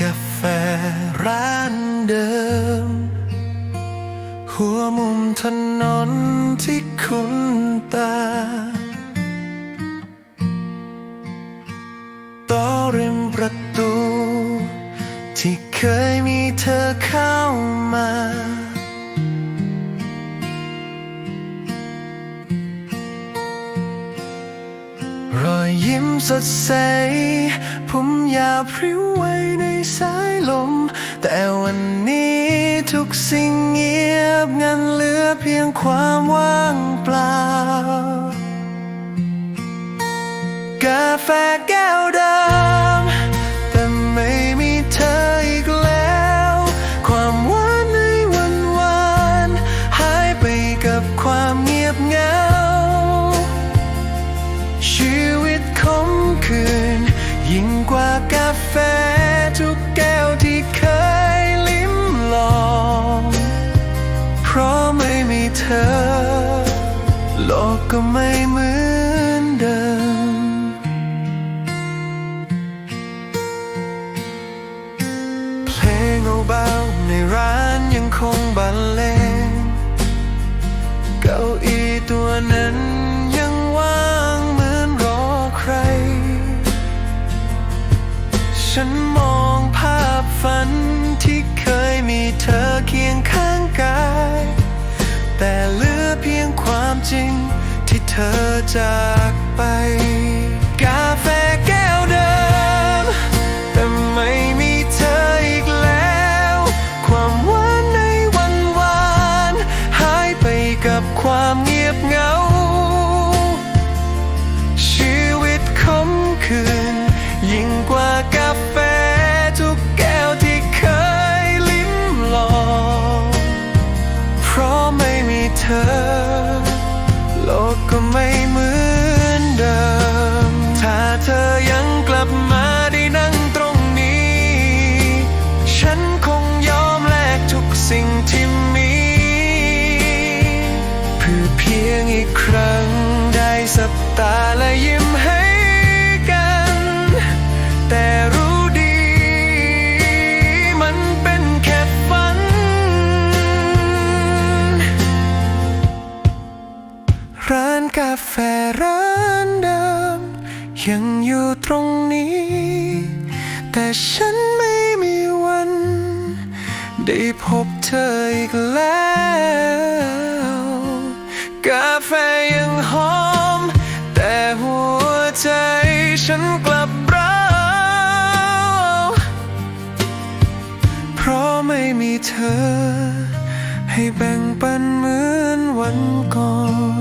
กาแฟร้านเดิม หัวมุมถนนที่คุ้นตาต่อริมประตู ที่เคยมีเธอเข้ามา รอยยิ้มสดใส ผมอยากพริ้วไว้ในสายลม แต่วันนี้ทุกสิ่งเงียบงันเหลือเพียงความว่างเปล่า กาแฟแก้วเดิ โลกก็ไม่เหมือนเดิม เพลงเบาๆในร้านยังคงบรรเลง เก้าอี้ตัวนั้นยังว่างเหมือนรอใคร ฉันมองภาพฝันที่เคยมีเธอเคียงข้าง ธอจากไป งอีกครั้ง ได้สบตาและยิ้มให้กัน แต่รู้ดี มันเป็นแค่ฝัน ร้านกาแฟร้านเดิม ยังอยู่ตรงนี้ แต่ฉันไม่มีวัน ได้พบเธออีกแล้ว ฉันกลับร้าวเพราะไม่มีเธอ ให้แบ่งปันเหมือนวันก่อน